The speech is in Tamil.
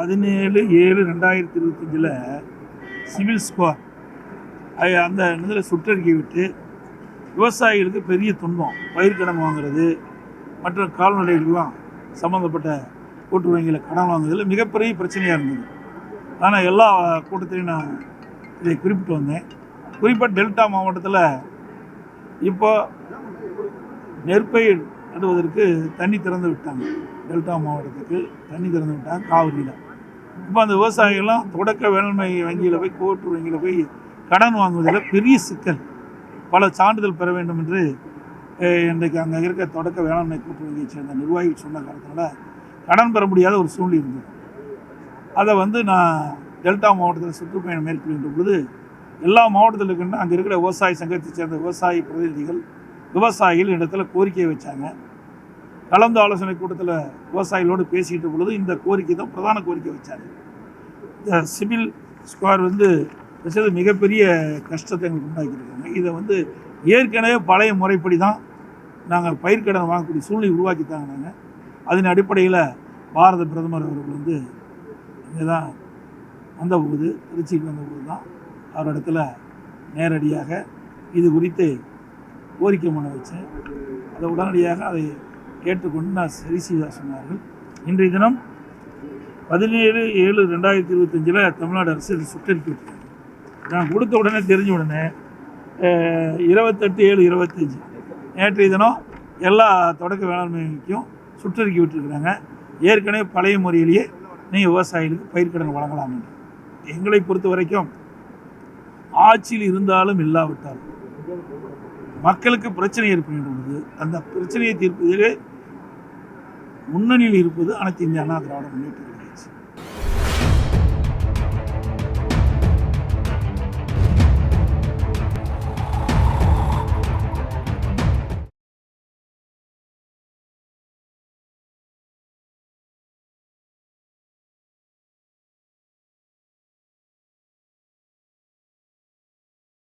பதினேழு ஏழு ரெண்டாயிரத்தி இருபத்தஞ்சில் சிவில் ஸ்கோர் அந்த இதில் சுற்றறிக்கை விட்டு விவசாயிகளுக்கு பெரிய துன்பம் பயிர்க்கடன் வாங்குறது மற்ற கால்நடைகள்லாம் சம்மந்தப்பட்ட கூட்டு வங்கியில் கடன் வாங்குறதுல மிகப்பெரிய பிரச்சனையாக இருந்தது. ஆனால் எல்லா கூட்டத்திலையும் நான் இதை குறிப்பிட்டு வந்தேன். குறிப்பாக டெல்டா மாவட்டத்தில் இப்போ நெற்பயிர் நடுவதற்கு தண்ணி திறந்து விட்டாங்க. டெல்டா மாவட்டத்துக்கு தண்ணி திறந்து விட்டாங்க காவிரியில். இப்போ அந்த விவசாயிகள்லாம் தொடக்க வேளாண்மை வங்கியில் போய் கூட்டு வங்கியில் போய் கடன் வாங்குவதில் பெரிய சிக்கல். பல சான்றிதழ் பெற வேண்டும் என்று இன்றைக்கு அங்கே இருக்க தொடக்க வேளாண்மை கூட்டு வங்கியை சேர்ந்த நிர்வாகிகள் சொன்ன காரணத்தினால கடன் பெற முடியாத ஒரு சூழ்நிலை இருந்தது. அதை வந்து நான் டெல்டா மாவட்டத்தில் சுற்றுப்பயணம் மேற்கொள்கின்ற பொழுது எல்லா மாவட்டத்தில் இருக்கின்ற அங்கே இருக்கிற விவசாய சங்கத்தை சேர்ந்த விவசாய பிரதிநிதிகள் விவசாயிகள் இடத்துல கோரிக்கை வச்சாங்க. கலந்து ஆலோசனை கூட்டத்தில் விவசாயிகளோடு பேசிக்கிட்ட பொழுது இந்த கோரிக்கை தான் பிரதான கோரிக்கை வச்சார். இந்த சிவில் ஸ்கொயர் வந்து வச்சது மிகப்பெரிய கஷ்டத்தை எங்களுக்கு உண்டாக்கியிருக்காங்க. இதை வந்து ஏற்கனவே பழைய முறைப்படி தான் நாங்கள் பயிர்க்கடன் வாங்கக்கூடிய சூழ்நிலை உருவாக்கித்தாங்க நாங்கள் அதன் அடிப்படையில் பாரத பிரதமர் அவர்கள் வந்து இங்கே தான் வந்தபோது திருச்சிக்கு வந்தபோது தான் அவரிடத்துல நேரடியாக இது குறித்து கோரிக்கை மன வச்சேன். அதை உடனடியாக அதை கேட்டுக்கொண்டு நான் சரி செய்ததாக சொன்னார்கள். இன்றைய தினம் பதினேழு ஏழு ரெண்டாயிரத்தி இருபத்தஞ்சில் தமிழ்நாடு அரசு இதை சுற்றறிக்கை நான் கொடுத்த உடனே தெரிஞ்ச உடனே இருபத்தெட்டு ஏழு இருபத்தஞ்சி. நேற்றைய தினம் எல்லா தொடக்க வேளாண்மைக்கும் சுற்றறிக்கை விட்டுருக்குறாங்க. ஏற்கனவே பழைய முறையிலேயே நீங்கள் விவசாயிகளுக்கு பயிர்க்கடன் வழங்கலாம் என்று. எங்களை பொறுத்த வரைக்கும் ஆட்சியில் இருந்தாலும் இல்லாவிட்டாலும் மக்களுக்கு பிரச்சனை ஏற்படுகின்ற பொழுது அந்த பிரச்சனையை தீர்ப்பதிலே முன்னணியில் இருப்பது அனைத்து இந்திய அண்ணா திராவிட முன்னேற்ற